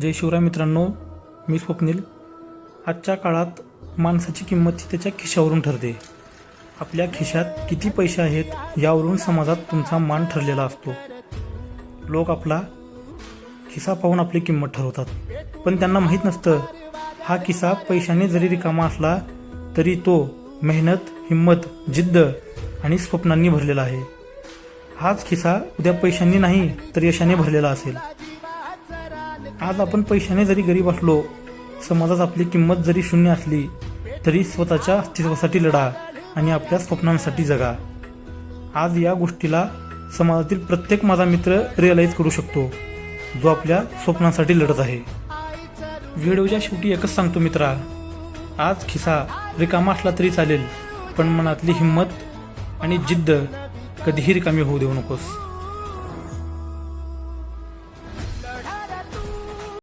जय शिवराय मित्रांनो मी स्वप्नील. आजच्या काळात माणसाची किंमत ही त्याच्या खिशावरून ठरते. आपल्या खिशात किती पैसे आहेत यावरून समाजात तुमचा मान ठरलेला असतो. लोक आपला खिसा पाहून आपली किंमत ठरवतात. पण त्यांना माहीत नसतं हा किस्सा पैशाने जरी रिकामा असला तरी तो मेहनत हिंमत जिद्द आणि स्वप्नांनी भरलेला आहे. हाच खिसा उद्या पैशांनी नाही तर यशाने भरलेला असेल. आज आपण पैशाने जरी गरीब असलो समाजात आपली किंमत जरी शून्य असली तरी स्वतःच्या अस्तित्वासाठी लढा आणि आपल्या स्वप्नांसाठी जगा. आज या गोष्टीला समाजातील प्रत्येक माझा मित्र रिअलाईज करू शकतो. जो आपल्या स्वप्नांसाठी लढत आहे. व्हिडिओच्या शेवटी एकच सांगतो मित्रा. आज खिसा रिकामा असला तरी चालेल पण मनातली हिंमत आणि जिद्द कधीही रिकामी होऊ देऊ नकोस.